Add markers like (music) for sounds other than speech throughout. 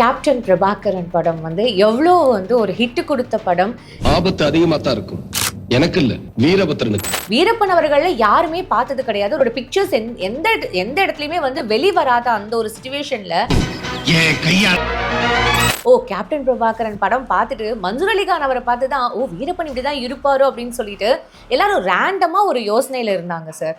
Captain Prabhakaran படம் வந்து எவ்வளோ வந்து ஒரு ஹிட் கொடுத்த படம். ஆபத்து அதிகமா தான் இருக்கும். எனக்கு இல்ல வீரபத்ரனுக்கு. வீரப்பன் அவர்கள யாருமே பார்த்தது கிடையாது. ஒரு பிக்சர்ஸ் எந்த எந்த இடத்துலயுமே வந்து வெளிவராத அந்த ஒரு சுச்சுவேஷன்ல ஓ கேப்டன் பிரபாகரன் படம் பார்த்துட்டு மன்சூர் அலிகான் அவரை பார்த்து தான் ஓ வீரப்பன் இப்படி தான் இருப்பாரோ அப்படின்னு சொல்லிட்டு எல்லாரும் ரேண்டமா ஒரு யோசனையில இருந்தாங்க சார்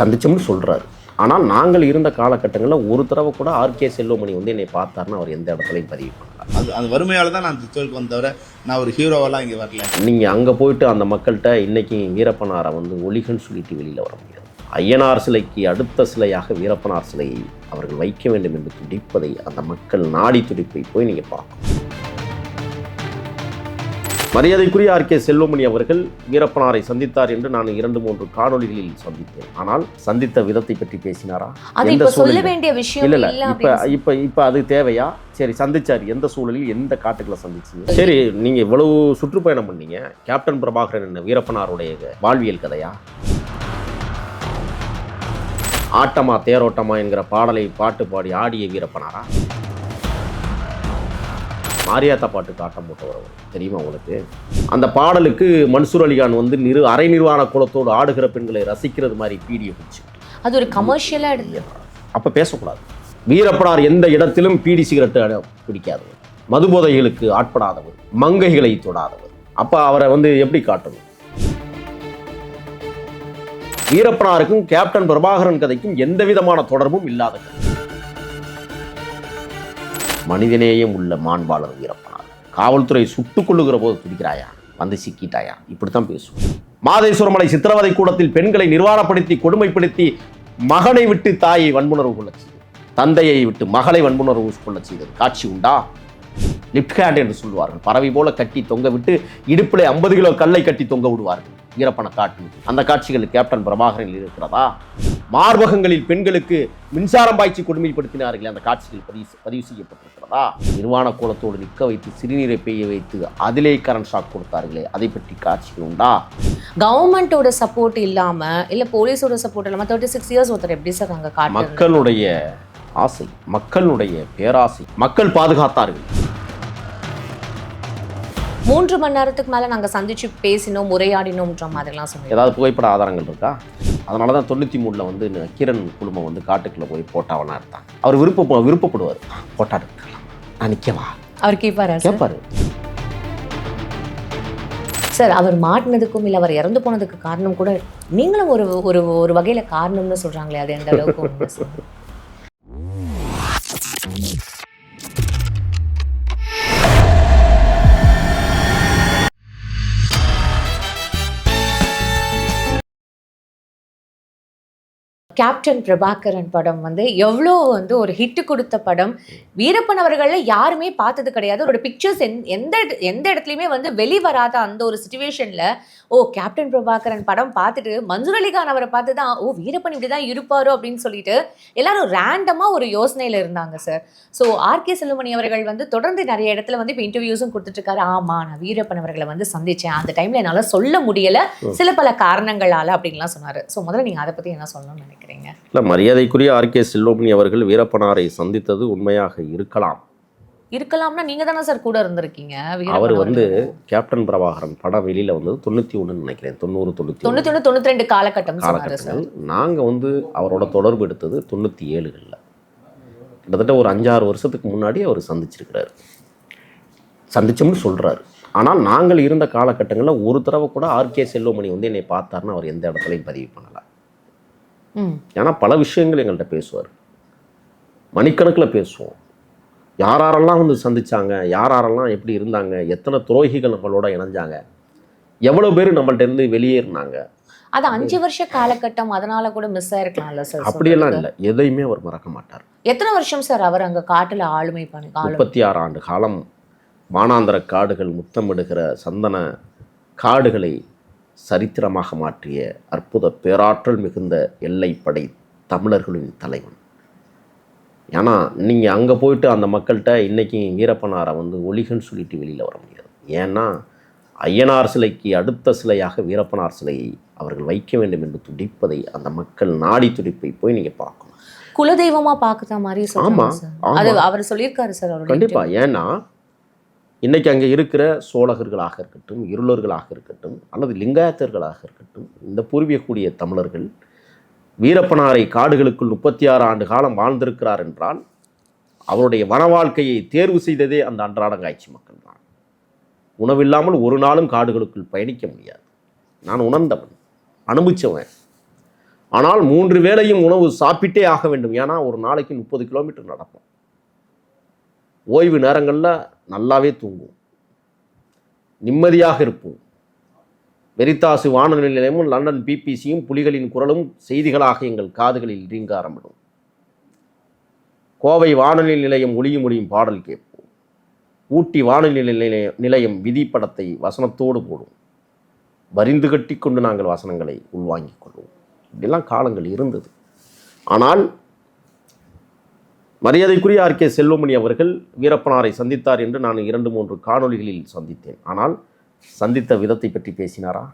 சந்திச்சோம்னு சொல்கிறாரு ஆனால் நாங்கள் இருந்த காலகட்டங்களில் ஒரு தடவை கூட ஆர்கே செல்வமணி வந்து என்னை பார்த்தாருன்னு அவர் எந்த இடத்துலையும் பதிவு பண்ணல. அது அந்த வறுமையால தான் நான் தொழிலுக்கு வந்த தவிர நான் ஒரு ஹீரோவெல்லாம் இங்கே வரல. நீங்கள் அங்கே போயிட்டு அந்த மக்கள்கிட்ட இன்னைக்கு வீரப்பனாரை வந்து ஒளிகன்னு சொல்லிட்டு வெளியில் வர முடியாது. ஐயனார் சிலைக்கு அடுத்த சிலையாக வீரப்பனார் சிலையை அவர்கள் வைக்க வேண்டும் என்று துடிப்பதை அந்த மக்கள் நாடி துடிப்பை போய் நீங்கள் பார்க்கணும். மரியாதைக்குரிய ஆர் கே செல்வமணி அவர்கள் வீரப்பனாரை சந்தித்தார் என்று நான் இரண்டு மூன்று காணொளிகளில் சந்தித்தேன். ஆனால் சந்தித்த விதத்தை பற்றி பேசினாரா? எந்த சொல்ல? வேண்டிய விஷயம் இல்ல இல்ல. இப்ப இப்ப இப்ப அது தேவையா? சரி சந்திச்சார். எந்த சூழலில் எந்த காட்டுக்குள்ள சந்திச்சீங்க? சரி நீங்க இவ்வளவு சுற்றுப்பயணம் பண்ணீங்க. கேப்டன் பிரபாகரன் என்ன வீரப்பனாருடைய வாழ்வியல் கதையா? ஆட்டமா தேரோட்டமா என்கிற பாடலை பாட்டு பாடி ஆடிய வீரப்பனாரா? மாரியாத்தா பாட்டுக்கு ஆட்டம் போட்டவர் அவர். தெரியுமா உங்களுக்கு? அந்த பாடலுக்கு மன்சூர் அலிகான் வந்து நிறு அரை நிர்வாண குலத்தோடு ஆடுகிற பெண்களை ரசிக்கிறது மாதிரி பீடியை பிடிச்சு அது ஒரு கமர்ஷியலா எடுத்து அப்போ பேசக்கூடாது. வீரப்பனார் எந்த இடத்திலும் பீடி சிகரெட்டு பிடிக்காதவர். மதுபோதைகளுக்கு ஆட்படாதவர். மங்கைகளை தொடாதவர். அப்போ அவரை வந்து எப்படி காட்டணும் வீரப்பனாருக்கும் கேப்டன் பிரபாகரன் கதைக்கும் எந்த விதமான தொடர்பும் இல்லாத மனிதநேயம் உள்ள மாண்பாளர் வீரப்பனார். காவல்துறை சுட்டுக் கொள்ளுகிற போது துடிக்கிறாயா? வந்து சிக்கிட்டாயா? இப்படித்தான் பேசுவோம். மாதேஸ்வரமலை சித்திரவதை கூடத்தில் பெண்களை நிர்வாணப்படுத்தி கொடுமைப்படுத்தி மகனை விட்டு தாயை வன்புணர்வு கொள்ள செய்தது. தந்தையை விட்டு மகளை வன்புணர்வு கொள்ளச் செய்தது. காட்சி உண்டா? லிப்ட் ஹேண்ட் என்று சொல்லுவார்கள். பறவை போல கட்டி தொங்க விட்டு இடுப்பிலே ஐம்பது கிலோ கல்லை கட்டி தொங்க விடுவார்கள். வீரப்பன காட்டு அந்த காட்சிகள் கேப்டன் பிரபாகரனில் இருக்கிறதா? மார்பகங்களில் பெண்களுக்கு மின்சாரம் பாய்ச்சி கொடுமைப்படுத்தினார்கள் அந்த காட்சிகள் பதிவு பதிவு செய்யப்பட்டிருக்கிறதா? நிர்வாண கோலத்தோடு நிற்க வைத்து சிறுநீரை பெய்ய வைத்து அதிலே கரண்ட் ஷாக் கொடுத்தார்களே அதை பற்றி காட்சிகள் உண்டா? கவர்மெண்டோட சப்போர்ட் இல்லாம இல்ல போலீஸோட சப்போர்ட் இல்லாம தேர்ட்டி சிக்ஸ் இயர்ஸ் ஒருத்தர் எப்படி சார் அங்க மக்களுடைய ஆசை மக்களுடைய பேராசை மக்கள் பாதுகாத்தார்கள். மூன்று மணி நேரத்துக்கு மேல நாங்க சந்திச்சு பேசினோம் உரையாடினோம்ன்ற மாதிரிலாம் சொன்னீங்க ஏதாவது புகைப்பட ஆதாரங்கள் இருக்கா? அதனால தான் தொண்ணூற்றி மூணில் வந்து கிரண் குழுமம் வந்து காட்டுக்குள்ளே போய் போட்டாவனா எடுத்தாங்க அவர் விருப்ப விருப்பப்படுவார். போட்டா எடுத்துக்கலாம். நான் நிற்கவா அவர் கேட்பாரா சார்? கேட்பாரு சார் அவர் மாட்டினதுக்கும் இல்ல அவர் இறந்து போனதுக்கு காரணம் கூட நீங்களும் ஒரு ஒரு ஒரு வகையில காரணம்னு சொல்றாங்களே அது எந்த அளவுக்கு கேப்டன் பிரபாகரன் படம் வந்து எவ்வளோ வந்து ஒரு ஹிட் கொடுத்த படம். வீரப்பன் அவர்களில் யாருமே பார்த்தது கிடையாது. ஒரு பிக்சர்ஸ் எந்த எந்த இடத்துலையுமே வந்து வெளிவராத அந்த ஒரு சுச்சுவேஷனில் ஓ கேப்டன் பிரபாகரன் படம் பார்த்துட்டு மன்சூர் அலிகான் அவரை பார்த்து தான் ஓ வீரப்பன் இப்படி தான் இருப்பாரோ அப்படின்னு சொல்லிட்டு எல்லாரும் ரேண்டமா ஒரு யோசனையில இருந்தாங்க சார் ஸோ ஆர்கே செல்வமணி அவர்கள் வந்து தொடர்ந்து நிறைய இடத்துல வந்து இப்போ இன்டர்வியூஸும் கொடுத்துட்டு இருக்காரு ஆமா நான் வீரப்பன் அவர்களை வந்து சந்திச்சேன். அந்த டைம்ல என்னால சொல்ல முடியல. சில பல காரணங்களால அப்படின்லாம் சொன்னாரு. ஸோ முதல்ல நீங்க அதை பத்தி என்ன சொல்லணும்னு நினைக்கிறீங்க? இல்லை மரியாதைக்குரிய ஆர்கே செல்வமணி அவர்கள் வீரப்பனாரை சந்தித்தது உண்மையாக இருக்கலாம். இருக்கலாம்னா நீங்க தானே சார் கூட இருந்திருக்கீங்க? அவர் வந்து. கேப்டன் பிரபாகரன் படம் வெளியில் வந்தது தொண்ணூற்றி ஒன்றுன்னு நினைக்கிறேன். தொண்ணூறு தொண்ணூற்றி தொண்ணூத்தி ஒண்ணு. தொண்ணூத்தி ரெண்டு காலகட்டம் காலகட்டங்கள். நாங்கள் வந்து அவரோட தொடர்பு எடுத்தது தொண்ணூற்றி ஏழுகளில் கிட்டத்தட்ட ஒரு அஞ்சாறு வருஷத்துக்கு முன்னாடி அவர் சந்திச்சிருக்கிறாரு. சந்திச்சோம்னு சொல்கிறாரு ஆனால் நாங்கள் இருந்த காலகட்டங்களில் ஒரு தடவை கூட ஆர்கே செல்வமணி வந்து என்னை பார்த்தாருன்னு அவர் எந்த இடத்துலையும் பதிவு பண்ணலை. ஏன்னா பல விஷயங்கள் எங்கள்கிட்ட பேசுவார். மணிக்கணக்கில் பேசுவோம். யார் யாரெல்லாம் வந்து சந்திச்சாங்க யார் யாரெல்லாம் எப்படி இருந்தாங்க எத்தனை துரோகிகள் நம்மளோட இணைஞ்சாங்க எவ்வளோ பேர் நம்மள்ட்ட இருந்து வெளியேறினாங்க அது அஞ்சு வருஷ காலகட்டம் அதனால கூட மிஸ் ஆயிருக்கலாம்ல சார் அப்படியெல்லாம். இல்லை. எதையுமே அவர் மறக்க மாட்டார். எத்தனை வருஷம் சார் அவர் அங்க காட்டுல ஆளுமை பண்ணி முப்பத்தி ஆறு ஆண்டு காலம் வானாந்தர காடுகள் முத்தமிடுகிற சந்தன காடுகளை சரித்திரமாக மாற்றிய அற்புத பேராற்றல் மிகுந்த எல்லைப்படை தமிழர்களின் தலைவன். ஏன்னா நீங்கள் அங்கே போயிட்டு அந்த மக்கள்கிட்ட இன்னைக்கு வீரப்பனாரை வந்து ஒளிகன்னு சொல்லிட்டு வெளியில் வர முடியாது. ஏன்னா ஐயனார் சிலைக்கு அடுத்த சிலையாக வீரப்பனார் சிலையை அவர்கள் வைக்க வேண்டும் என்று துடிப்பதை அந்த மக்கள் நாடி துடிப்பை போய் நீங்கள் பார்க்கணும். குலதெய்வமா பாக்குற மாதிரி சொல்றாங்க ஆமா, சார். ஆமா. அது அவர் சொல்லியிருக்காரு சார் அவருடைய கண்டிப்பா. ஏன்னா இன்னைக்கு அங்கே இருக்கிற சோழகர்களாக இருக்கட்டும் இருளர்களாக இருக்கட்டும் அல்லது லிங்காயத்தர்களாக இருக்கட்டும் இந்த பூர்வீகக்கூடிய தமிழர்கள் வீரப்பனாரை காடுகளுக்குள் முப்பத்தி ஆறு ஆண்டு காலம் வாழ்ந்திருக்கிறார் என்றால் அவருடைய வன வாழ்க்கையை தேர்வு செய்ததே அந்த அன்றாடங்காய்ச்சி மக்கள் தான். உணவில்லாமல் ஒரு நாளும் காடுகளுக்குள் பயணிக்க முடியாது. நான் உணர்ந்தவன் அனுபவிச்சவன். ஆனால் மூன்று வேளையும் உணவு சாப்பிட்டே ஆக வேண்டும். ஏன்னா ஒரு நாளைக்கு முப்பது கிலோமீட்டர் நடப்போம் ஓய்வு நேரங்களில் நல்லாவே தூங்குவோம். நிம்மதியாக இருப்போம். வெரித்தாசு வானொலி நிலையமும் லண்டன் பிபிசியும் புலிகளின் குரலும் செய்திகளாக எங்கள் காதுகளில் ரீங்காரமிடும். கோவை வானொலி நிலையம் ஒளியும் ஒளியும் பாடல் கேட்போம். ஊட்டி வானொலி நிலைய நிலையம் விதி படத்தை வசனத்தோடு போடும். வரிந்து கட்டி கொண்டு நாங்கள் வசனங்களை உள்வாங்கிக் கொள்வோம். இப்படிலாம் காலங்கள் இருந்தது. ஆனால் மரியாதைக்குரிய ஆர் கே செல்வமணி அவர்கள் வீரப்பனாரை சந்தித்தார் என்று நான் இரண்டு மூன்று காணொளிகளில் சந்தித்தேன். ஆனால் சந்தித்த விதத்தை பற்றி பேசினாரா?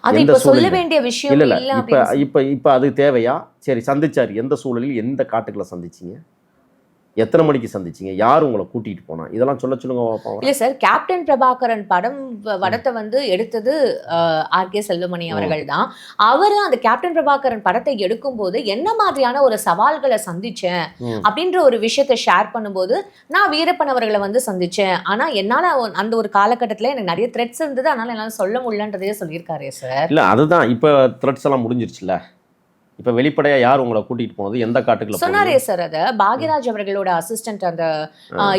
அது இப்ப சொல்ல? வேண்டிய விஷயம் இல்ல இப்ப இப்ப இப்ப அது தேவையா? சரி சந்திச்சார். எந்த சூழலில்? எந்த காட்டுக்குள்ள சந்திச்சீங்க? எத்தனை மணிக்கு சந்திச்சீங்க? யார் உங்களை கூட்டிட்டு போனா? இதெல்லாம் சொல்ல சொல்லுங்க இல்ல சார் கேப்டன் பிரபாகரன் படம் படத்தை வந்து எடுத்தது ஆர் கே செல்வமணி அவர்கள் தான். அவரு அந்த கேப்டன் பிரபாகரன் படத்தை எடுக்கும்போது என்ன மாதிரியான ஒரு சவால்களை சந்திச்சேன். அப்படின்ற ஒரு விஷயத்தை ஷேர் பண்ணும்போது நான் வீரப்பன் அவர்களை வந்து சந்திச்சேன். ஆனா என்னால அந்த ஒரு காலகட்டத்துல எனக்கு நிறைய த்ரெட்ஸ் இருந்தது. அதனால என்னால சொல்ல முடியலன்றதையே சொல்லியிருக்காரு சார். இல்ல அதுதான். இப்ப த்ரெட்ஸ் எல்லாம் முடிஞ்சிருச்சுல இப்ப வெளிப்படையா யார் உங்களை கூட்டிட்டு போனது? எந்த காட்டுக்குள்ள? சொன்னாரே சார் அத. பாக்யராஜ் அவர்களோட அசிஸ்டன்ட் அந்த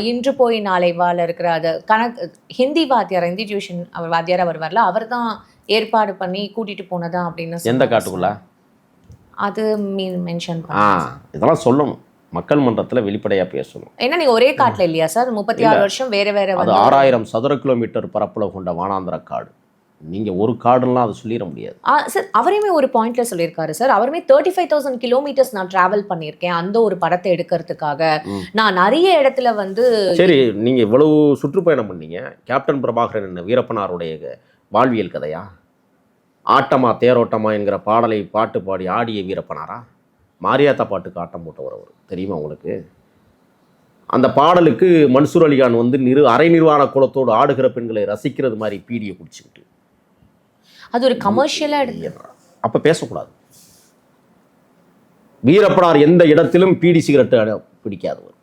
இன்று போய் நாளை வாழ இருக்கிற அது கணக்கு ஹிந்தி வாத்தியார் ஹிந்தி டியூஷன் அவர் வாத்தியார் அவர் வரல அவர் தான் ஏற்பாடு பண்ணி கூட்டிட்டு போனதா அப்படின்னு எந்த காட்டுக்குள்ள. அது மீன் மென்ஷன் ஆ இதெல்லாம் சொல்லணும். மக்கள் மன்றத்துல வெளிப்படையா பேசணும். என்ன நீங்க ஒரே காட்டுல இல்லையா சார் முப்பத்தி ஆறு. வருஷம் வேற வேற அது ஆறாயிரம் சதுர கிலோமீட்டர் பரப்பளவு கொண்ட வானாந்திர காடு. நீங்க ஒரு காடுலாம் அது சொல்லிட முடியாது. ஆ, சார் அவரையுமே ஒரு பாயிண்ட்ல சொல்லியிருக்காரு சார். அவருமே தேர்ட்டி ஃபைவ் தௌசண்ட் கிலோமீட்டர்ஸ் நான் டிராவல் பண்ணியிருக்கேன். அந்த ஒரு படத்தை எடுக்கிறதுக்காக. நான் நிறைய இடத்துல வந்து சரி நீங்க இவ்வளவு சுற்றுப்பயணம் பண்ணீங்க. கேப்டன் பிரபாகரன் என்ன வீரப்பனாருடைய வாழ்வியல் கதையா? ஆட்டமா தேரோட்டமா என்கிற பாடலை பாட்டு பாடி ஆடிய வீரப்பனாரா? மாரியாத்தா பாட்டுக்கு ஆட்டம் போட்டவர் அவர். தெரியுமா உங்களுக்கு? அந்த பாடலுக்கு மன்சூர் அலிகான் வந்து நிறு அரை நிர்வாண குலத்தோடு ஆடுகிற பெண்களை ரசிக்கிறது மாதிரி பீடியை குடிச்சுக்கிட்டு. அது ஒரு கமர்ஷியலாக எடுத்து அப்ப பேசக்கூடாது. வீரப்பனார் எந்த இடத்திலும் பீடி சிகரெட்டு பிடிக்காதவர்.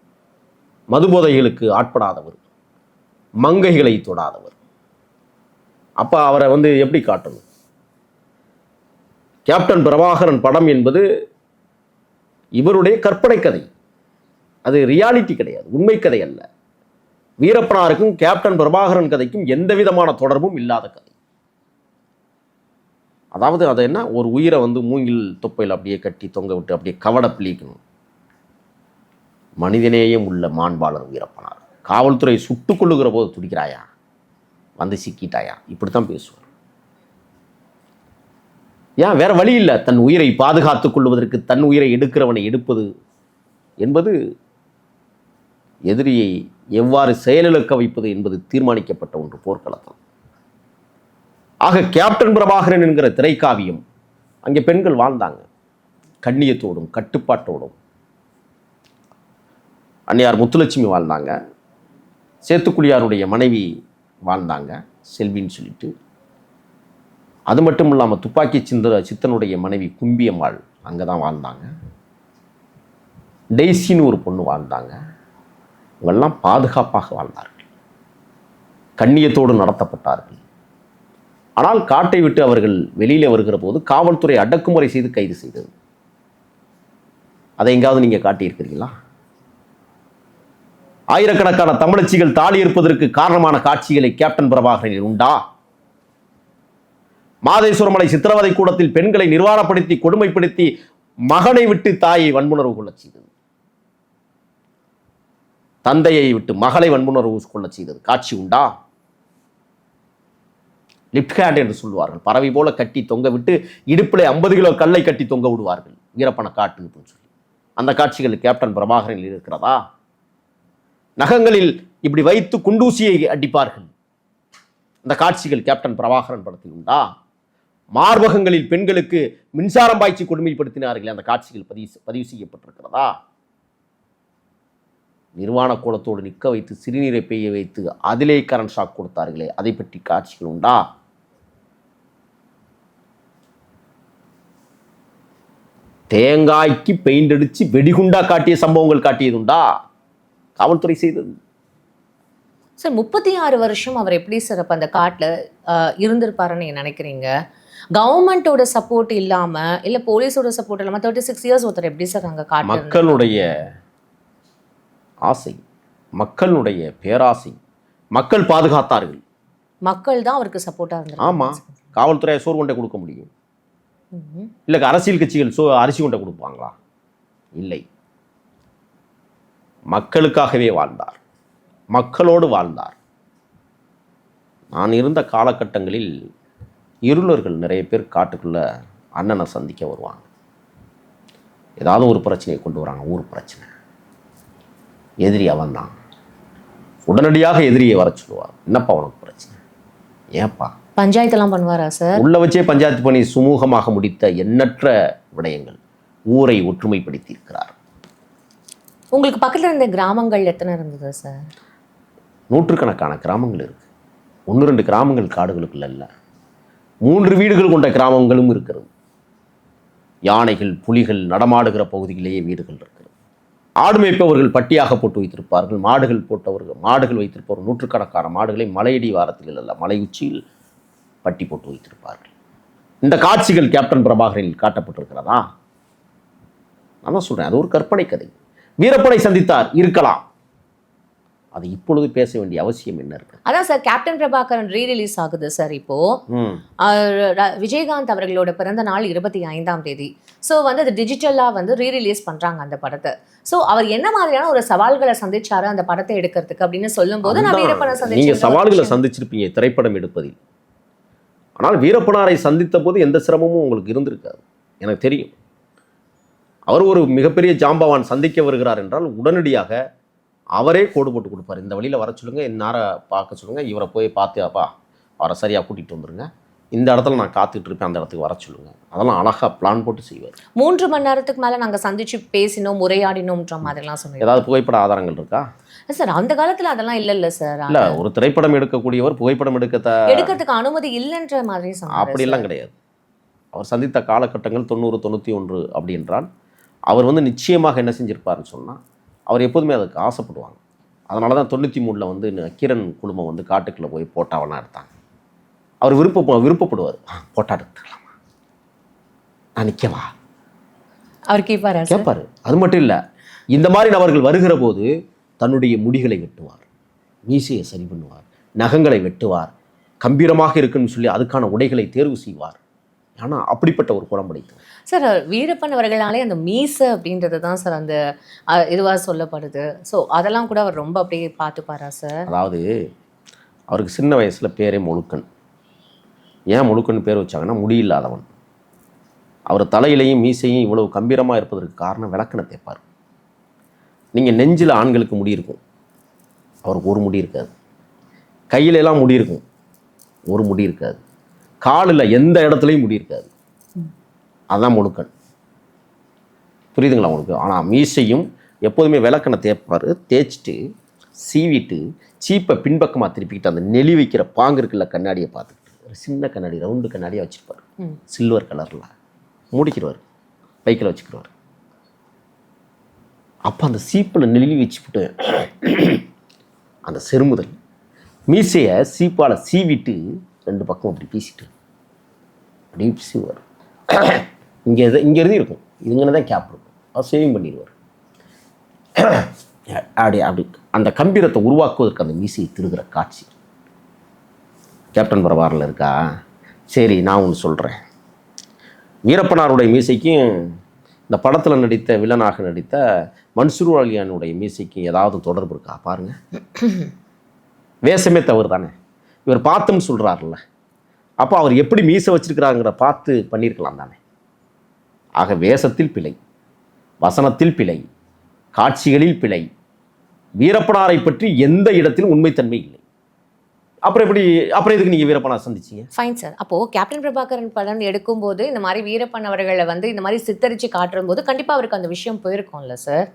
மதுபோதைகளுக்கு ஆட்படாதவர். மங்கைகளை தொடாதவர். அப்ப அவரை வந்து எப்படி காட்டணும்? கேப்டன் பிரபாகரன் படம் என்பது இவருடைய கற்பனை கதை. அது ரியாலிட்டி கிடையாது உண்மை கதை அல்ல. வீரப்பனாருக்கும் கேப்டன் பிரபாகரன் கதைக்கும் எந்த விதமான தொடர்பும் இல்லாத கதை. அதாவது அது என்ன? ஒரு உயிரை வந்து மூங்கில் தொப்பையில் அப்படியே கட்டி தொங்க விட்டு அப்படியே கவட பிழிக்கணும். மனிதநேயம் உள்ள மாண்பாளர் வீரப்பனார். காவல்துறை சுட்டுக் கொள்ளுகிற போது துடிக்கிறாயா? வந்து சிக்கிட்டாயா? இப்படித்தான் பேசுவார். ஏன்? வேற வழி இல்லை. தன் உயிரை பாதுகாத்துக் கொள்வதற்கு தன் உயிரை எடுக்கிறவனை எடுப்பது என்பது எதிரியை எவ்வாறு செயலிழக்க வைப்பது என்பது தீர்மானிக்கப்பட்ட ஒன்று போர்க்களத்தில். ஆக கேப்டன் பிரபாகரன் என்கிற திரைக்காவியம் அங்கே பெண்கள் வாழ்ந்தாங்க. கண்ணியத்தோடும் கட்டுப்பாட்டோடும். அன்னையார் முத்துலட்சுமி வாழ்ந்தாங்க. சேத்துக்குடியாருடைய மனைவி வாழ்ந்தாங்க செல்வின்னு சொல்லிட்டு. அது மட்டும் இல்லாமல் துப்பாக்கி சிந்த சித்தனுடைய மனைவி கும்பியம்மாள் அங்கே தான் வாழ்ந்தாங்க. டெய்ஸின்னு ஒரு பொண்ணு வாழ்ந்தாங்க. இவெல்லாம் பாதுகாப்பாக வாழ்ந்தார்கள். கண்ணியத்தோடு நடத்தப்பட்டார்கள். ஆனால் காட்டை விட்டு அவர்கள் வெளியிலே வருகிற போது காவல்துறை அடக்குமுறை செய்து கைது செய்தது. அதை எங்காவது நீங்கள் காட்டியிருக்கிறீங்களா? ஆயிரக்கணக்கான தமிழச்சிகள் தாலி இருப்பதற்கு காரணமான காட்சிகளை கேப்டன் பிரபாகரனில் உண்டா? மாதேஸ்வரமலை சித்திரவதை கூடத்தில் பெண்களை நிர்வாணப்படுத்தி கொடுமைப்படுத்தி மகனை விட்டு தாயை வன்புணர்வு கொள்ளச் செய்தது. தந்தையை விட்டு மகளை வன்புணர்வு கொள்ளச் செய்தது. காட்சி உண்டா? லிப்ட் ஹேண்ட் என்று சொல்லுவார்கள். பறவை போல கட்டி தொங்க விட்டு இடுப்பில் ஐம்பது கிலோ கல்லை கட்டி தொங்க விடுவார்கள். வீரப்பன காட்டு அப்படின்னு சொல்லி. அந்த காட்சிகள் கேப்டன் பிரபாகரனில் இருக்கிறதா? நகங்களில் இப்படி வைத்து குண்டூசியை அடிப்பார்கள். அந்த காட்சிகள் கேப்டன் பிரபாகரன் படத்தில் உண்டா? மார்பகங்களில் பெண்களுக்கு மின்சாரம் பாய்ச்சி கொடுமைப்படுத்தினார்களே அந்த காட்சிகள் பதிவு பதிவு செய்யப்பட்டிருக்கிறதா? நிர்வாண கோலத்தோடு நிற்க வைத்து சிறுநீரை பெய்ய வைத்து அதிலே கரண்ட் ஷாக் கொடுத்தார்களே அதை பற்றி காட்சிகள் உண்டா? தேங்காய்க்கு பெயிண்ட் அடிச்சு வெடிகுண்டா காட்டிய சம்பவங்கள் காட்டியது உண்டா காவல்துறை செய்தது. சார் முப்பத்தி ஆறு வருஷம் அவர் எப்படி சார் அப்ப அந்த காட்டுல இருந்திருப்பாருன்னு நினைக்கிறீங்க? கவர்மெண்ட்டோட சப்போர்ட் இல்லாம இல்ல போலீஸோட சப்போர்ட் இல்லாம தேர்ட்டி சிக்ஸ் இயர்ஸ் ஒருத்தர் எப்படி சார் அங்க காட்டு மக்களுடைய ஆசை மக்களுடைய பேராசை மக்கள் பாதுகாத்தார்கள். மக்கள் தான் அவருக்கு சப்போர்ட்டா இருந்தாங்க ஆமா காவல்துறை சோறு கொண்டே கொடுக்க முடியும். இல்லை அரசியல் கட்சிகள் சோ அரிசி கொண்ட கொடுப்பாங்களா? இல்லை. மக்களுக்காகவே வாழ்ந்தார். மக்களோடு வாழ்ந்தார். நான் இருந்த காலகட்டங்களில் இருளர்கள் நிறைய பேர் காட்டுக்குள்ள அண்ணனை சந்திக்க வருவாங்க. ஏதாவது ஒரு பிரச்சனையை கொண்டு வராங்க ஊர் பிரச்சனை. எதிரி அவன் தான். உடனடியாக எதிரியை வர சொல்லுவார். என்னப்பா உனக்கு பிரச்சனை? ஏப்பா? பஞ்சாயத்தெல்லாம் பண்ணுவாரா சார்? உள்ள வச்சே பஞ்சாயத்து பணி சுமூகமாக முடித்த எண்ணற்ற விடயங்கள் ஊரை ஒற்றுமைப்படுத்தி இருக்கிறார் உங்களுக்கு பக்கத்துல இருந்த கிராமங்கள் எத்தனை இருந்தது சார்? நூற்றுக்கணக்கான கிராமங்கள் இருக்கு. ஒன்று ரெண்டு கிராமங்கள் காடுகளுக்குள்ள இல்லை. மூன்று வீடுகள் கொண்ட கிராமங்களும் இருக்கிறது. யானைகள் புலிகள் நடமாடுகிற பகுதியிலேயே வீடுகள் இருக்கிறது ஆடு மேய்ப்பவர்கள் பட்டியாக போட்டு வைத்திருப்பார்கள். மாடுகள் போட்டவர்கள் மாடுகள் வைத்திருப்பவர்கள் நூற்றுக்கணக்கான மாடுகளை மலையடி வாரத்தில் அல்ல மலை உச்சியில் பட்டி போட்டு வைத்திருப்பார்கள். இந்த காட்சிகள் கேப்டன் பிரபாகரில் காட்டப்பட்டிருக்கிறதா? நான் தான் சொல்றேன் அது ஒரு கற்பனை கதை. வீரப்பனை சந்தித்தார் இருக்கலாம். அது இப்பொழுது பேச வேண்டிய அவசியம் என்ன இருக்கு? அதான் sir captain Prabhakaran re release ஆகுது சார் இப்போ. விஜயகாந்த் அவர்களோட பிறந்த நாள் இருபத்தி ஐந்தாம் தேதி. ஸோ வந்து அது டிஜிட்டலாக வந்து ரீ ரிலீஸ் பண்ணுறாங்க அந்த படத்தை. ஸோ அவர் என்ன மாதிரியான ஒரு சவால்களை சந்திச்சாரு அந்த படத்தை எடுக்கிறதுக்கு அப்படின்னு சொல்லும்போது நான் அதுதான். வீரப்பனை சந்திச்ச சவால்களை சந்திச்சிருப்பீங்க திரைப்படம் எடுப்பதில். ஆனால் வீரப்பனாரை சந்தித்த போது எந்த சிரமமும் உங்களுக்கு இருந்திருக்காது. எனக்கு தெரியும். அவர் ஒரு மிகப்பெரிய ஜாம்பவான் சந்திக்க வருகிறார் என்றால் உடனடியாக அவரே கோடு போட்டு கொடுப்பார். இந்த வழியில் வர சொல்லுங்க இன்னாரை பார்க்க சொல்லுங்க இவரை போய் பார்த்தியாப்பா அவரை சரியாக கூட்டிகிட்டு வந்துருங்க. இந்த இடத்துல நான் காத்துட்டு இருப்பேன் அந்த இடத்துக்கு வர சொல்லுங்க. அதெல்லாம் அழகாக பிளான் போட்டு செய்வார். மூன்று மணி நேரத்துக்கு மேல நாங்க சந்திச்சு பேசினோம் உரையாடினோம்ன்ற மாதிரிலாம் சொன்னீங்க. ஏதாவது புகைப்பட ஆதாரங்கள் இருக்கா? சார் அந்த காலத்துல அதெல்லாம் இல்ல இல்ல சார். இல்ல ஒரு திரைப்படம் எடுக்கக்கூடியவர் புகைப்படம் எடுக்க எடுக்கிறதுக்கு அனுமதி இல்லைன்ற மாதிரி சொன்னாரு அப்படியெல்லாம் கிடையாது. அவர் சந்தித்த காலகட்டங்கள் தொண்ணூறு தொண்ணூற்றி ஒன்று அப்படி என்றால் அவர் வந்து நிச்சயமாக என்ன செஞ்சிருப்பாருன்னு சொன்னால் அவர் எப்போதுமே அதுக்கு ஆசைப்படுவாங்க. அதனால தான் தொண்ணூற்றி மூணில் வந்து கிரண் குடும்பம் வந்து காட்டுக்குள்ளே போய் போட்டாவெல்லாம் எடுத்தாங்க. அவர் விருப்ப விருப்பப்படுவார். "ஆ, போட்டா எடுத்துக்கலாமா நான் நிற்கவா அவர் கேட்பாரா கேட்பாரு அது மட்டும் இல்லை இந்த மாதிரி நபர்கள் வருகிற போது தன்னுடைய முடிகளை வெட்டுவார். மீசையை சரி பண்ணுவார். நகங்களை வெட்டுவார். கம்பீரமாக இருக்குன்னு சொல்லி அதுக்கான உடைகளை தேர்வு செய்வார். ஆனால் அப்படிப்பட்ட ஒரு குணம் படைத்தவர். சார் வீரப்பன் அவர்களாலே அந்த மீச அப்படின்றது தான் சார் அந்த அஹ், இதுவா சொல்லப்படுது. ஸோ அதெல்லாம் கூட அவர் ரொம்ப அப்படியே பார்த்துப்பாரா சார்? அதாவது அவருக்கு சின்ன வயசில் பேரே முழுக்கன். ஏன் முழுக்கன் பேர் வச்சாங்கன்னா முடியில்லாதவன். அவர் தலையிலையும் மீசையும் இவ்வளவு கம்பீரமாக இருப்பதற்கு காரணம் விளக்கணை தேப்பார் நீங்கள் நெஞ்சில் ஆண்களுக்கு முடி இருக்கும். அவருக்கு ஒரு முடி இருக்காது. கையில எல்லாம் முடி இருக்கும். ஒரு முடி இருக்காது. காலில் எந்த இடத்துலையும் முடி இருக்காது. அதான் முழுக்கன் புரியுதுங்களா உங்களுக்கு? ஆனால் மீசையும் எப்போதுமே விளக்கணை தேய்ப்பார் தேய்ச்சிட்டு சீவிட்டு சீப்பை பின்பக்கமாக திருப்பிக்கிட்டு அந்த நெளி வைக்கிற பாங்கு இருக்குல்ல கண்ணாடியை பார்த்துக்கிட்டு. ஒரு சின்ன கண்ணாடி ரவுண்டு கண்ணாடியாக வச்சுருப்பார். சில்வர் கலரில் மூடிக்கிடுவார் பைக்கில் வச்சுக்கிடுவார் அப்போ அந்த சீப்பில் நெளி வச்சுக்கிட்டு அந்த செருமுதல். மீசையை சீப்பால் சீவிட்டு ரெண்டு பக்கம் அப்படி பீசிட்டு அப்படி சீவார் இங்கே இங்கேருந்து இருக்கும். இதுங்கன்னு தான் கேப் இருக்கும். அவர் சேவிங் பண்ணிடுவார். அப்படி அப்படி. அந்த கம்பீரத்தை உருவாக்குவதற்கு அந்த மீசையை திருகிற காட்சி. கேப்டன் பிரபாரில் இருக்கா? சரி நான் ஒன்று சொல்கிறேன் வீரப்பனாருடைய மீசைக்கும் இந்த படத்தில் நடித்த வில்லனாக நடித்த மன்சூர் அலியானுடைய மியூசிக்கு ஏதாவது தொடர்பு இருக்கா? பாருங்க. வேஷமே தவறு தானே இவர் பார்த்தோம்னு சொல்கிறாருல்ல அப்போ அவர் எப்படி மீசை வச்சிருக்கிறாங்கிற பார்த்து பண்ணியிருக்கலாம் தானே. ஆக வேஷத்தில் பிழை வசனத்தில் பிழை காட்சிகளில் பிழை வீரப்பனாரை பற்றி எந்த இடத்திலும் உண்மைத்தன்மை இல்லை. அப்புறம் எப்படி அப்புறம் எதுக்கு நீங்கள் வீரப்பனா சந்திச்சீங்க? ஃபைன் சார் அப்போ கேப்டன் பிரபாகரன் படம் எடுக்கும்போது இந்த மாதிரி வீரப்பன் அவர்களை வந்து இந்த மாதிரி சித்தரிச்சு காட்டுற போது கண்டிப்பா அவருக்கு அந்த விஷயம் போயிருக்கும்ல சார்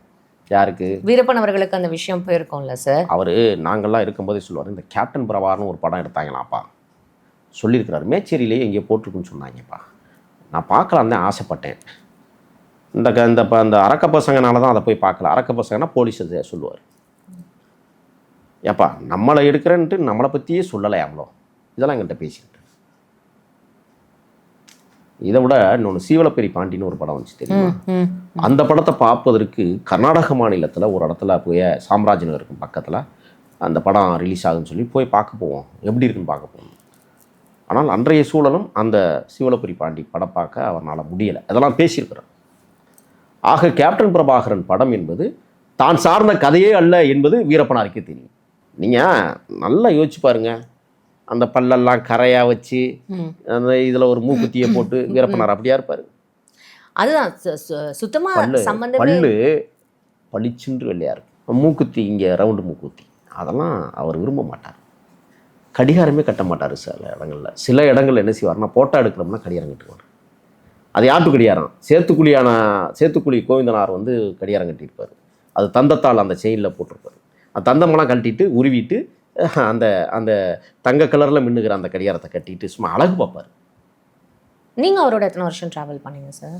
யாருக்கு? வீரப்பன் அவர்களுக்கு அந்த விஷயம் போயிருக்கும்ல சார் அவர் நாங்கள்லாம் இருக்கும்போதே சொல்லுவார் இந்த கேப்டன் பிரபாகர்னு ஒரு படம் எடுத்தாங்களாப்பா. சொல்லியிருக்கிறாரு. மேச்சேரியிலேயே எங்கேயோ போட்டிருக்குன்னு சொன்னாங்கப்பா. நான் பார்க்கலான்னு தான் ஆசைப்பட்டேன். இந்த இந்த ப- இந்த அரக்க பசங்கனால தான் அதை போய் பார்க்கல. அரக்க பசங்கன்னா போலீஸ் சொல்லுவார். ஏப்பா நம்மளை எடுக்கிறேன்ட்டு நம்மளை பற்றியே சொல்லலை அவ்வளோ. இதெல்லாம் எங்கள்கிட்ட பேசிக்கிட்டு இதை விட இன்னொன்று சீவலப்பெரி பாண்டின்னு ஒரு படம் வந்துச்சு தெரியுமா? அந்த படத்தை பார்ப்பதற்கு கர்நாடக மாநிலத்தில் ஒரு இடத்துல போய் சாம்ராஜ் நகருக்கு பக்கத்தில் அந்த படம் ரிலீஸ் ஆகுதுன்னு சொல்லி போய் பார்க்க போவோம். எப்படி இருக்குன்னு பார்க்க போவோம். ஆனால் அன்றைய சூழலும் அந்த சிவலபுரி பாண்டி படம் பார்க்க அவரால் முடியலை. அதெல்லாம் பேசியிருக்கிறார். ஆக கேப்டன் பிரபாகரன் படம் என்பது தான் சார்ந்த கதையே அல்ல என்பது வீரப்பனாருக்கே தெரியும். நீங்கள் நல்லா யோசிச்சு பாருங்க. அந்த பல்லெல்லாம் கரையாக வச்சு. அந்த இதில் ஒரு மூக்குத்தியை போட்டு (laughs) வீரப்பனார். அப்படியா இருப்பார். அதுதான் சு- சு- சுத்தமா பல்லு சம்பந்தமே பல்லு பளிச்சுன்று வெள்ளையா இருக்கும். மூக்குத்தி இங்கே ரவுண்டு மூக்குத்தி. அதெல்லாம் அவர் விரும்ப மாட்டார். கடிகாரமே கட்ட மாட்டார் சில இடங்கள்ல. சில இடங்கள்ல என்ன செய்வார்னா போட்டோ எடுக்கிறோம்னா கடிகாரம் கட்டுவார் அது யாட்டு கடிகாரம்? சேத்துக்குழியான சேத்துக்குழி கோவிந்தனார் வந்து கடிகாரம் கட்டியிருப்பார். அது தந்தத்தால் அந்த செயினில் போட்டிருப்பார். தந்தமெல்லாம் கழட்டிட்டு உருவிட்டு அந்த அந்த தங்க கலரில் மின்னுகிற அந்த கடிகாரத்தை கட்டிட்டு சும்மா அழகு பார்ப்பார். நீங்க அவரோட எத்தனை வருஷம் டிராவல் பண்ணீங்க சார்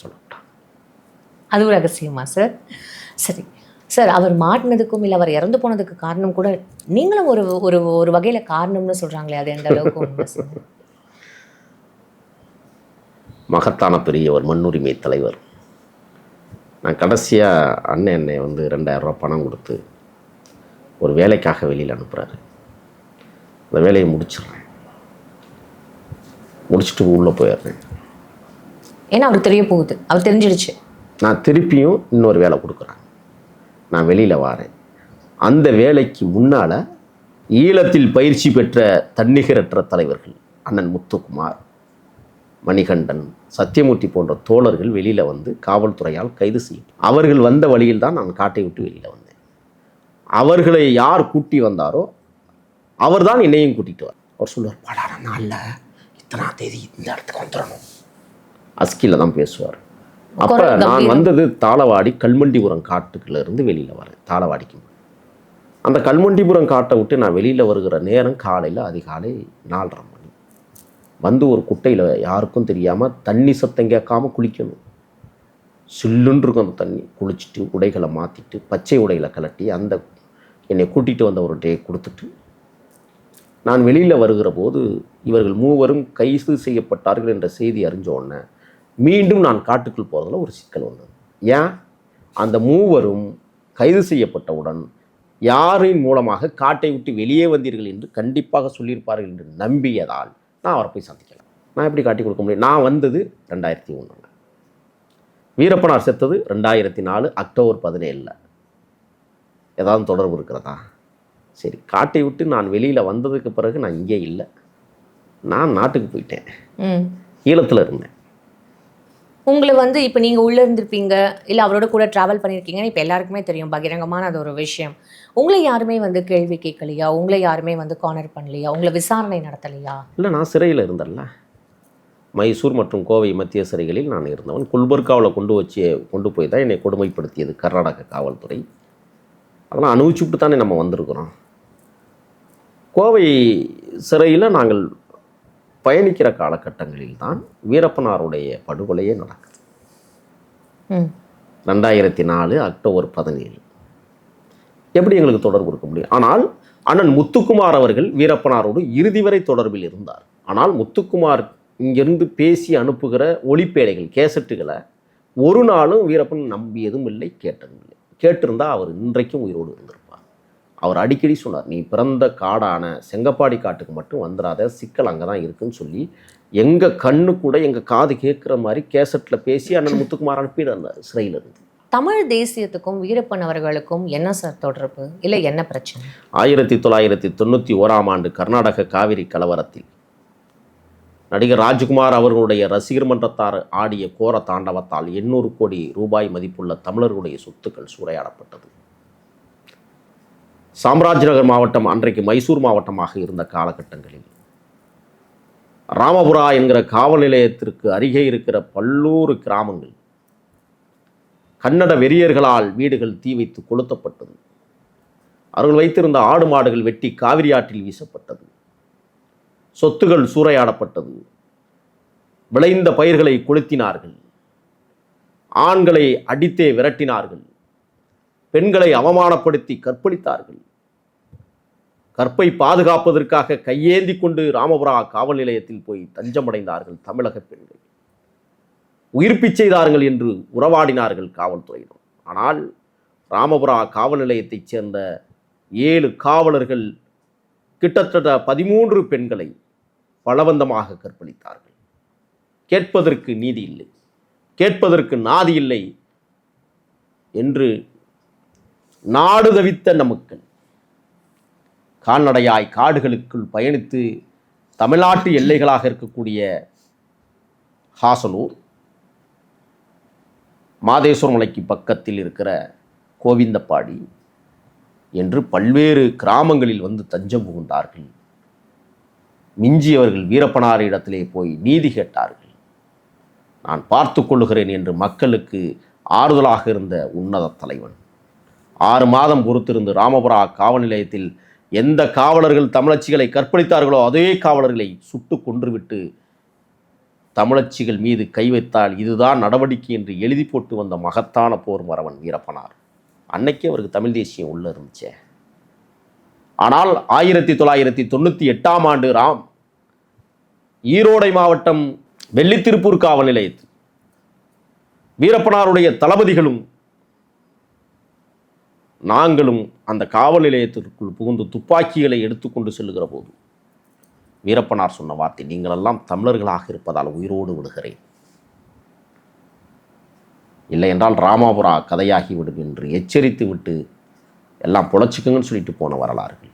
சொல்லப்பட்டான் அது ஒரு ரகசியமா சார் சரி. சார் அவர் மாட்டினதுக்கும் இல்லை அவர் இறந்து போனதுக்கு காரணம் கூட நீங்களும் ஒரு ஒரு ஒரு வகையில காரணம்னு சொல்றாங்களே அது எந்த அளவுக்கு மகத்தான பெரியவர் மண்ணுரிமை தலைவர். நான் கடைசியாக அண்ணன் என்னை வந்து ரெண்டாயிரம் ரூபாய் பணம் கொடுத்து ஒரு வேலைக்காக வெளியில் அனுப்புகிறாரு அந்த வேலையை முடிச்சிடுறேன். முடிச்சுட்டு உள்ளே போயிடுறேன். ஏன்னா அவருக்கு தெரிய போகுது. அவர் தெரிஞ்சிடுச்சு. நான் திருப்பியும் இன்னொரு வேலை கொடுக்குறேன். நான் வெளியில் வாரேன். அந்த வேலைக்கு முன்னால் ஈழத்தில் பயிற்சி பெற்ற தன்னிகரற்ற தலைவர்கள் அண்ணன் முத்துக்குமார் மணிகண்டன் சத்தியமூர்த்தி போன்ற தோழர்கள் வெளியில் வந்து காவல்துறையால் கைது செய்யும் அவர்கள் வந்த வழியில் தான் நான் காட்டை விட்டு வெளியில் வந்தேன். அவர்களை யார் கூட்டி வந்தாரோ அவர்தான் என்னையும் கூட்டிட்டு வர அவர் சொல்லுவார் படாத நாளில் இத்தனாம் தேதி இந்த இடத்துக்கு வந்துடணும் அஸ்கில தான் பேசுவார். அப்போ நான். வந்தது தாளவாடி கல்மண்டிபுரம் காட்டுக்குள்ள இருந்து வெளியில் வரேன் தாளவாடிக்கு. அந்த கல்மண்டிபுரம் காட்டை விட்டு நான் வெளியில் வருகிற நேரம் காலையில் அதிகாலை நாலரை வந்து ஒரு குட்டையில் யாருக்கும் தெரியாமல் தண்ணி சத்தம் கேட்காம குளிக்கணும். சில்லுன்னு இருக்கும் அந்த தண்ணி. குளிச்சுட்டு உடைகளை மாற்றிட்டு பச்சை உடைகளை கலட்டி அந்த என்னை கூட்டிகிட்டு வந்த ஒரு டே கொடுத்துட்டு நான் வெளியில் வருகிற போது இவர்கள் மூவரும் கைது செய்யப்பட்டார்கள் என்ற செய்தி அறிஞ்ச உடனே மீண்டும் நான் காட்டுக்குள் போகிறதுல ஒரு சிக்கல் வந்தது. ஏன்? அந்த மூவரும் கைது செய்யப்பட்டவுடன் யாரின் மூலமாக காட்டை விட்டு வெளியே வந்தீர்கள் என்று கண்டிப்பாக சொல்லியிருப்பார்கள் என்று நம்பியதால் நான் அவரை போய் சந்திக்கல நான் எப்படி காட்டி கொடுக்க முடியும்? நான் வந்தது ரெண்டாயிரத்தி ஒன்றுங்க. வீரப்பனார் செத்தது ரெண்டாயிரத்தி நாலு அக்டோபர் பதினேழில். ஏதாவது தொடர்பு இருக்கிறதா? சரி காட்டை விட்டு நான் வெளியில் வந்ததுக்கு பிறகு நான் இங்கே இல்லை. நான் நாட்டுக்கு போயிட்டேன். ஈழத்தில் இருந்தேன். உங்களை வந்து இப்போ நீங்கள் உள்ளே இருந்திருப்பீங்க இல்லை அவரோட கூட ட்ராவல் பண்ணியிருக்கீங்கன்னு இப்போ எல்லாருக்குமே தெரியும். பகிரங்கமான அது ஒரு விஷயம். உங்களை யாருமே வந்து கேள்வி கேட்கலையா? உங்களை யாருமே வந்து கார்னர் பண்ணலையா? உங்களை விசாரணை நடத்தலையா? இல்லை நான் சிறையில் இருந்தேன்ல. மைசூர் மற்றும் கோவை மத்திய சிறைகளில் நான் இருந்தவன். குல்பர்காவில் கொண்டு வச்சு கொண்டு போய் தான் என்னை கொடுமைப்படுத்தியது கர்நாடக காவல்துறை. அதெல்லாம் அனுபவிச்சுட்டு தானே நம்ம வந்திருக்கிறோம். கோவை சிறையில் நாங்கள் பயணிக்கிற காலகட்டங்களில் தான் வீரப்பனாருடைய படுகொலையே நடக்குது. ரெண்டாயிரத்தி நாலு அக்டோபர் பதினேழு. எப்படி எங்களுக்கு தொடர்பு இருக்க முடியும்? ஆனால் அண்ணன் முத்துக்குமார் அவர்கள் வீரப்பனாரோடு இறுதி வரை தொடர்பில் இருந்தார். ஆனால் முத்துக்குமார் இங்கிருந்து பேசி அனுப்புகிற ஒளிப்பேழைகள் கேசட்டுகளை ஒரு நாளும் வீரப்பன் நம்பியதும் இல்லை கேட்டதும் இல்லை. கேட்டிருந்தா அவர் இன்றைக்கும் உயிரோடு இருந்திருப்பார். அவர் அடிக்கடி சொன்னார் நீ பிறந்த காடான செங்கப்பாடி காட்டுக்கு மட்டும் வந்துடாத சிக்கல் அங்கே தான் இருக்குன்னு சொல்லி எங்கள் கண்ணு கூட எங்கள் காது கேட்குற மாதிரி கேசட்டில் பேசி அண்ணன் முத்துக்குமார் அனுப்பிட்டு இருந்தார் சிறையில இருந்து தமிழ் தேசியத்துக்கும் வீரப்பன் அவர்களுக்கும் என்ன சார் தொடர்பு? இல்லை என்ன பிரச்சனை? ஆயிரத்தி தொள்ளாயிரத்தி தொண்ணூற்றி ஓராம் ஆண்டு கர்நாடக காவிரி கலவரத்தில் நடிகர் ராஜ்குமார் அவர்களுடைய ரசிகர் மன்றத்தார் ஆடிய கோர தாண்டவத்தால் எண்ணூறு கோடி ரூபாய் மதிப்புள்ள தமிழர்களுடைய சொத்துக்கள் சூறையாடப்பட்டது. சாம்ராஜ்நகர் மாவட்டம் அன்றைக்கு மைசூர் மாவட்டமாக இருந்த காலகட்டங்களில். ராமபுரா என்கிற காவல் நிலையத்திற்கு அருகே இருக்கிற பல்லூறு கிராமங்கள் கன்னட வெறியர்களால் வீடுகள் தீ வைத்து கொளுத்தப்பட்டது. அவர்கள் வைத்திருந்த ஆடு மாடுகள் வெட்டி காவிரி ஆற்றில் வீசப்பட்டது. சொத்துகள் சூறையாடப்பட்டது. விளைந்த பயிர்களை கொளுத்தினார்கள். ஆண்களை அடித்தே விரட்டினார்கள். பெண்களை அவமானப்படுத்தி கற்பழித்தார்கள் கற்பை பாதுகாப்பதற்காக கையேந்தி கொண்டு ராமபுரா காவல் நிலையத்தில் போய் தஞ்சமடைந்தார்கள் தமிழக பெண்கள். உயிர்ப்பிச் செய்தார்கள் என்று உறவாடினார்கள் காவல்துறையினர். ஆனால் ராமபுரா காவல் நிலையத்தைச் சேர்ந்த ஏழு காவலர்கள் கிட்டத்தட்ட பதிமூன்று பெண்களை பலவந்தமாக கற்பழித்தார்கள். கேட்பதற்கு நீதி இல்லை. கேட்பதற்கு நாதி இல்லை என்று நாடு தவித்த நமக்கு. கால்நடையாய் காடுகளுக்குள் பயணித்து தமிழ்நாட்டு எல்லைகளாக இருக்கக்கூடிய ஹாசனூர் மாதேஸ்வர மலைக்கு பக்கத்தில் இருக்கிற கோவிந்தப்பாடி என்று பல்வேறு கிராமங்களில் வந்து தஞ்சம் புகுந்தார்கள். மிஞ்சியவர்கள் வீரப்பனார் இடத்திலே போய் நீதி கேட்டார்கள். நான் பார்த்து கொள்ளுகிறேன் என்று மக்களுக்கு ஆறுதலாக இருந்த உன்னத தலைவன். ஆறு மாதம் பொறுத்திருந்து ராமபுரா காவல் நிலையத்தில் எந்த காவலர்கள் தமிழச்சிகளை கற்பழித்தார்களோ அதே காவலர்களை சுட்டு கொன்றுவிட்டு தமிழச்சிகள் மீது கை வைத்தால் இதுதான் நடவடிக்கை என்று எழுதி போட்டு வந்த மகத்தான போர் மறவன் வீரப்பனார். அன்னைக்கே அவருக்கு தமிழ் தேசியம் உள்ளே இருந்துச்சே. ஆனால் ஆயிரத்தி தொள்ளாயிரத்தி தொண்ணூற்றி எட்டாம் ஆண்டு ராம் ஈரோடை மாவட்டம் வெள்ளித்திருப்பூர் காவல் நிலையத்தில் வீரப்பனாருடைய தளபதிகளும் நாங்களும் அந்த காவல் நிலையத்திற்குள் புகுந்து துப்பாக்கிகளை எடுத்துக்கொண்டு செல்லுகிற போது வீரப்பனார் சொன்ன வார்த்தை நீங்களெல்லாம் தமிழர்களாக இருப்பதால் உயிரோடு விடுகிறேன். இல்லை என்றால் ராமாபுரா கதையாகி விடும் என்று எச்சரித்து விட்டு எல்லாம் பொழைச்சிக்குங்கன்னு சொல்லிட்டு போன வரலாறுகள்.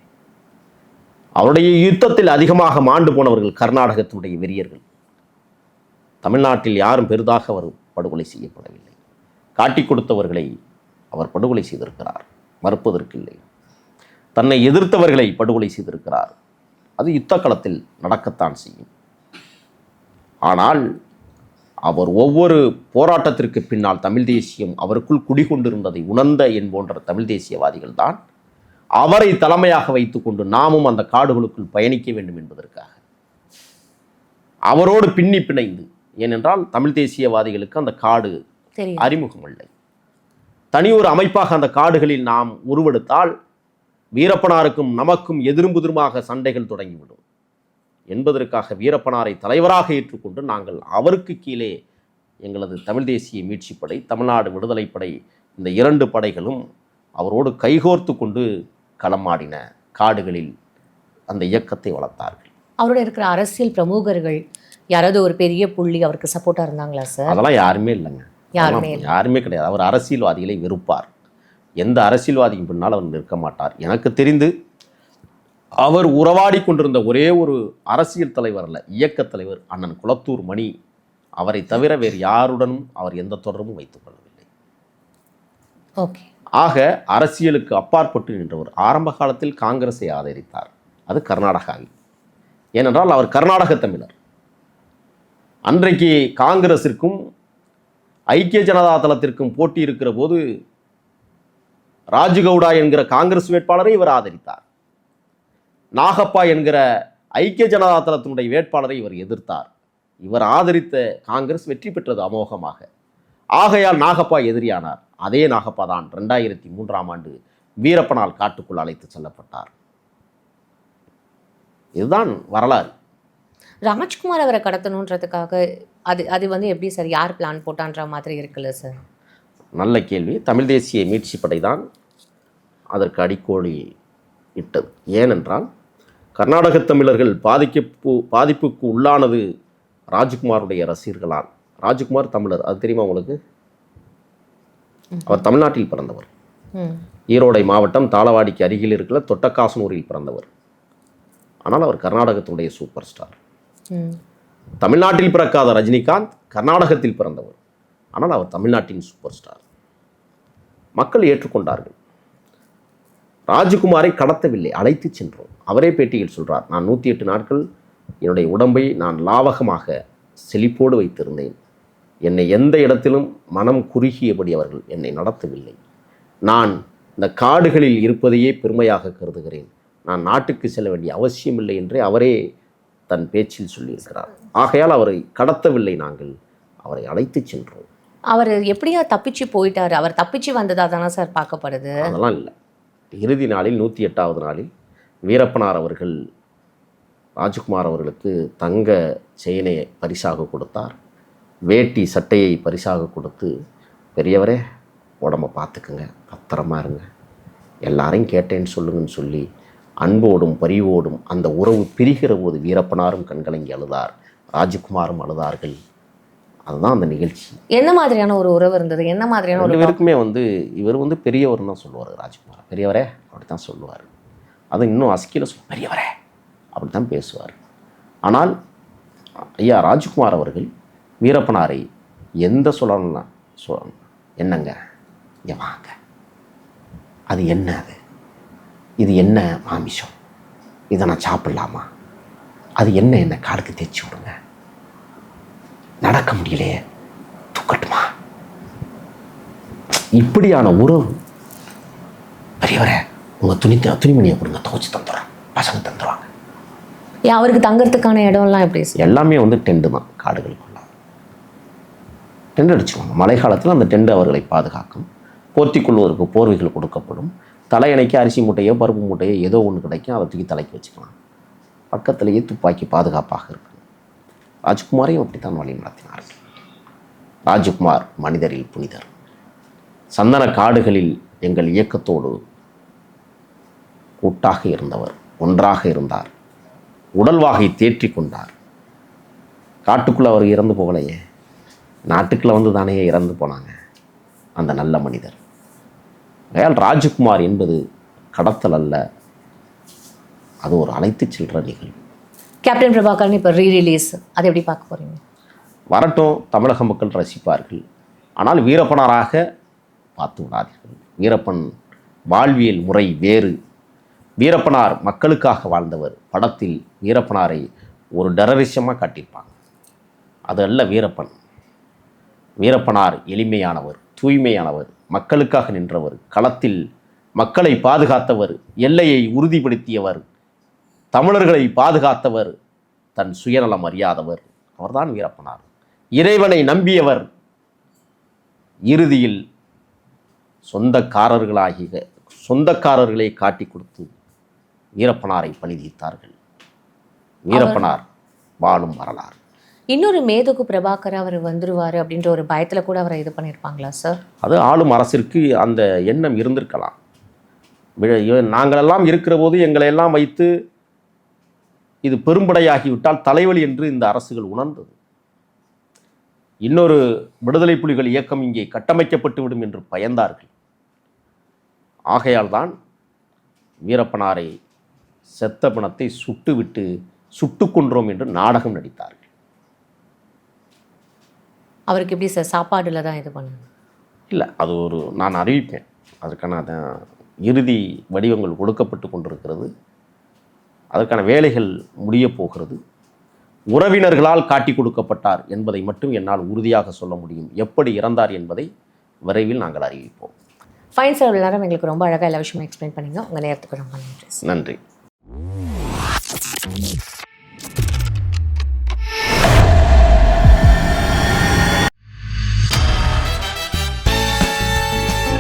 அவருடைய யுத்தத்தில் அதிகமாக மாண்டு போனவர்கள் கர்நாடகத்தினுடைய வெறியர்கள். தமிழ்நாட்டில் யாரும் பெரிதாக அவர் படுகொலை செய்யப்படவில்லை. காட்டிக் கொடுத்தவர்களை அவர் படுகொலை செய்திருக்கிறார். மறுப்பதற்கில்லை. தன்னை எதிர்த்தவர்களை படுகொலை செய்திருக்கிறார். அது யுத்த களத்தில் நடக்கத்தான் செய்யும். ஆனால் அவர் ஒவ்வொரு போராட்டத்திற்கு பின்னால் தமிழ் தேசியம் அவருக்குள் குடிகொண்டிருந்ததை உணர்ந்த என் போன்ற தமிழ் தேசியவாதிகள் தான் அவரை தலைமையாக வைத்துக்கொண்டு நாமும் அந்த காடுகளுக்குள் பயணிக்க வேண்டும் என்பதற்காக. அவரோடு பின்னி பிணைந்து ஏனென்றால் தமிழ் தேசியவாதிகளுக்கு அந்த காடு அறிமுகம் இல்லை தனி ஒரு அமைப்பாக அந்த காடுகளில் நாம் உருவெடுத்தால் வீரப்பனாருக்கும் நமக்கும் எதிரும் புதிருமாக சண்டைகள் தொடங்கிவிடும். என்பதற்காக வீரப்பனாரை தலைவராக ஏற்றுக்கொண்டு நாங்கள் அவருக்கு கீழே எங்களது தமிழ் தேசிய மீட்சிப் படை தமிழ்நாடு விடுதலைப் படை இந்த இரண்டு படைகளும் அவரோடு கைகோர்த்து கொண்டு களமாடின காடுகளில் அந்த இயக்கத்தை வளர்த்தார்கள். அவரோட இருக்கிற அரசியல் பிரமுகர்கள் யாராவது ஒரு பெரிய புள்ளி அவருக்கு சப்போர்ட்டா இருந்தாங்களா சார் அதெல்லாம் யாருமே இல்லைங்க. யாருமே கிடையாது. அவர் அரசியல்வாதிகளை வெறுப்பார். எந்த அரசியல்வாதிக்கும் பின்னால் அவர் நிற்க மாட்டார். எனக்கு தெரிந்து அவர் உறவாடி கொண்டிருந்த ஒரே ஒரு அரசியல் தலைவர் அல்ல இயக்கத் தலைவர் அண்ணன் குளத்தூர் மணி. அவரை தவிர வேறு யாருடனும் அவர் எந்த தொடர்பும் வைத்துக் கொள்ளவில்லை. ஓகே. ஆக அரசியலுக்கு அப்பாற்பட்டு நின்றவர் ஆரம்ப காலத்தில் காங்கிரஸை ஆதரித்தார். அது கர்நாடகாவில். ஏனென்றால் அவர் கர்நாடக தமிழர். அன்றைக்கு காங்கிரஸிற்கும் ஐக்கிய ஜனதா தளத்திற்கும் போட்டி இருக்கிற போது ராஜுகவுடா என்கிற காங்கிரஸ் வேட்பாளரை இவர் ஆதரித்தார். நாகப்பா என்கிற ஐக்கிய ஜனதா தளத்தினுடைய வேட்பாளரை இவர் எதிர்த்தார். இவர் ஆதரித்த காங்கிரஸ் வெற்றி பெற்றது அமோகமாக. ஆகையால் நாகப்பா எதிரியானார். அதே நாகப்பா தான் ரெண்டாயிரத்தி மூன்றாம் ஆண்டு வீரப்பனால் காட்டுக்குள் அழைத்து செல்லப்பட்டார். இதுதான் வரலாறு. ராஜ்குமார் அவரை கடத்தணுன்றதுக்காக அது அது வந்து எப்படி சார் யார் பிளான் போட்டான்ற மாதிரி இருக்குல்ல சார்? நல்ல கேள்வி. தமிழ் தேசிய மீட்சி படை தான் அதற்கு அடிக்கோடி இட்டது. ஏனென்றால் கர்நாடக தமிழர்கள் பாதிக்கப்பு பாதிப்புக்கு உள்ளானது ராஜ்குமாருடைய ரசிகர்களால். ராஜ்குமார் தமிழர் அது தெரியுமா உங்களுக்கு? அவர் தமிழ்நாட்டில் பிறந்தவர். ஈரோடை மாவட்டம் தாளவாடிக்கு அருகில் இருக்கிற தொட்டக்காசனூரில் பிறந்தவர். ஆனால் அவர் கர்நாடகத்தினுடைய சூப்பர் ஸ்டார். தமிழ்நாட்டில் பிறக்காத ரஜினிகாந்த் கர்நாடகத்தில் பிறந்தவர். ஆனால் அவர் தமிழ்நாட்டின் சூப்பர் ஸ்டார். மக்கள் ஏற்றுக்கொண்டார்கள். ராஜகுமாரை கடத்தவில்லை அழைத்து சென்றோம். அவரே பேட்டியில் சொல்கிறார் நான் நூற்றி எட்டு நாட்கள் என்னுடைய உடம்பை நான் லாவகமாக செழிப்போடு வைத்திருந்தேன். என்னை எந்த இடத்திலும் மனம் குறுகியபடி அவர்கள் என்னை நடத்தவில்லை. நான் இந்த காடுகளில் இருப்பதையே பெருமையாக கருதுகிறேன். நான் நாட்டுக்கு செல்ல வேண்டிய அவசியமில்லை என்றே அவரே தன் பேச்சில் சொல்லியிருக்கிறார். ஆகையால் அவரை கடத்தவில்லை நாங்கள். அவரை அழைத்துச் சென்றோம். அவர் எப்படியா தப்பிச்சு போயிட்டாரு? அவர் தப்பிச்சு வந்ததா தானே சார் பார்க்கப்படுது? அதெல்லாம் இல்லை. இறுதி நாளில் நூற்றி எட்டாவது நாளில் வீரப்பனார் அவர்கள் ராஜகுமார் அவர்களுக்கு தங்க செயினை பரிசாக கொடுத்தார். வேட்டி சட்டையை பரிசாக கொடுத்து பெரியவரே உடம்ப பார்த்துக்குங்க. பத்திரமா இருங்க. எல்லாரையும் கேட்டேன்னு சொல்லுங்கன்னு சொல்லி அன்போடும் பரிவோடும் அந்த உறவு பிரிகிற போது வீரப்பனாரும் கண்கலங்கி அழுதார். ராஜகுமாரும் அழுதார்கள். அதுதான் அந்த நிகழ்ச்சி. என்ன மாதிரியான ஒரு உறவு இருந்தது? என்ன மாதிரியான ஒரு பேருக்குமே வந்து இவர் வந்து பெரியவர்னு தான் சொல்லுவார் ராஜ்குமார். பெரியவரே அப்படி தான் சொல்லுவார். அது இன்னும் அஸ்கியில் சொல் பெரியவரே அப்படி தான் பேசுவார். ஆனால் ஐயா ராஜ்குமார் அவர்கள் வீரப்பனாரை எந்த சொல்லலாம் சொல் என்னங்க? இங்கே வாங்க. அது என்ன அது? இது என்ன மாமிசம்? இதை நான் சாப்பிடலாமா? அது என்ன என்ன? காலுக்கு தேய்ச்சி விடுங்க. நடக்க முடியலையே. தூக்கட்டுமா? இப்படியான உறவு. பெரியவரே உங்கள் துணி துணிமணியை கொடுங்க துவைச்சு தந்துடுறேன். பசங்க தந்துடுவாங்க ஏன் அவருக்கு தங்கறதுக்கான இடம்லாம் எப்படி எல்லாமே வந்து டெண்டு தான் காடுகளுக்குள்ள. டெண்ட் அடிச்சுருவாங்க. மழை காலத்தில் அந்த டெண்டு அவர்களை பாதுகாக்கும். போர்த்திக் கொள்வதற்கு போர்வைகள் கொடுக்கப்படும். தலையணைக்கு அரிசி மூட்டையோ பருப்பு மூட்டையோ ஏதோ ஒன்று கிடைக்கும். அதை தூக்கி தலைக்கு வச்சுக்கலாம் பக்கத்திலேயே துப்பாக்கி பாதுகாப்பாக இருக்கும் ராஜ்குமாரையும் அப்படித்தான் வழி நடத்தினார் ராஜ்குமார் மனிதரில் புனிதர். சந்தன காடுகளில் எங்கள் இயக்கத்தோடு கூட்டாக இருந்தவர் ஒன்றாக இருந்தார். உடல்வாகை தேற்றி கொண்டார். காட்டுக்குள்ளே அவர் இறந்து போகலையே. நாட்டுக்குள்ளே வந்து தானே இறந்து போனாங்க. அந்த நல்ல மனிதர். ஆகையால் ராஜ்குமார் என்பது கடத்தல் அல்ல. அது ஒரு அழைத்துச் செல்ற நிகழ்வு. கேப்டன் பிரபாகரன் இப்போ ரீ ரிலீஸ் அதை எப்படி பார்க்க போகிறீங்க வரட்டும் தமிழக மக்கள் ரசிப்பார்கள். ஆனால் வீரப்பனாராக பார்த்து விடாதீர்கள். வீரப்பன் வாழ்வியல் முறை வேறு. வீரப்பனார் மக்களுக்காக வாழ்ந்தவர். படத்தில் வீரப்பனாரை ஒரு டெரரிசமாக காட்டியிருப்பாங்க. அது அல்ல வீரப்பன். வீரப்பனார் எளிமையானவர் தூய்மையானவர் மக்களுக்காக நின்றவர் களத்தில் மக்களை பாதுகாத்தவர் எல்லையை உறுதிப்படுத்தியவர் தமிழர்களை பாதுகாத்தவர் தன் சுயநலம் அறியாதவர் அவர்தான் வீரப்பனார். இறைவனை நம்பியவர் இறுதியில் சொந்தக்காரர்களாகிய சொந்தக்காரர்களை காட்டி கொடுத்து வீரப்பனாரை பணிதித்தார்கள் வீரப்பனார் வாழும் வரலாறு. இன்னொரு மேதகு பிரபாகர் அவர் வந்துருவாரு அப்படின்ற ஒரு பயத்துல கூட அவரை இது பண்ணியிருப்பாங்களா சார் அது ஆளும் அரசிற்கு அந்த எண்ணம் இருந்திருக்கலாம். நாங்களெல்லாம் இருக்கிற போது எங்களை எல்லாம் வைத்து இது பெரும்படையாகிவிட்டால் தலைவலி என்று இந்த அரசுகள் உணர்ந்தது. இன்னொரு விடுதலை புலிகள் இயக்கம் இங்கே கட்டமைக்கப்பட்டு விடும் என்று பயந்தார்கள். ஆகையால் தான் வீரப்பனாரை செத்த பிணத்தை சுட்டுவிட்டு சுட்டுக் கொன்றோம் என்று நாடகம் நடித்தார்கள். அவருக்கு எப்படி சார்? சாப்பாடுல தான் இது பண்ணுங்க இல்லை அது ஒரு நான் அறிவிப்பேன். அதற்கான அதான் இறுதி வடிவங்கள் கொடுக்கப்பட்டு கொண்டிருக்கிறது. அதற்கான வேலைகள் முடிய போகிறது. உறவினர்களால் காட்டி கொடுக்கப்பட்டார் என்பதை மட்டும் என்னால் உறுதியாக சொல்ல முடியும். எப்படி இறந்தார் என்பதை விரைவில் நாங்கள் அறிவிப்போம். ஃபைன் சார் நேரம் எங்களுக்கு ரொம்ப அழகாக எல்லா விஷயமும் எக்ஸ்பிளைன் பண்ணிங்க. உங்கள் நேரத்துக்கு ரொம்ப நன்றி நன்றி.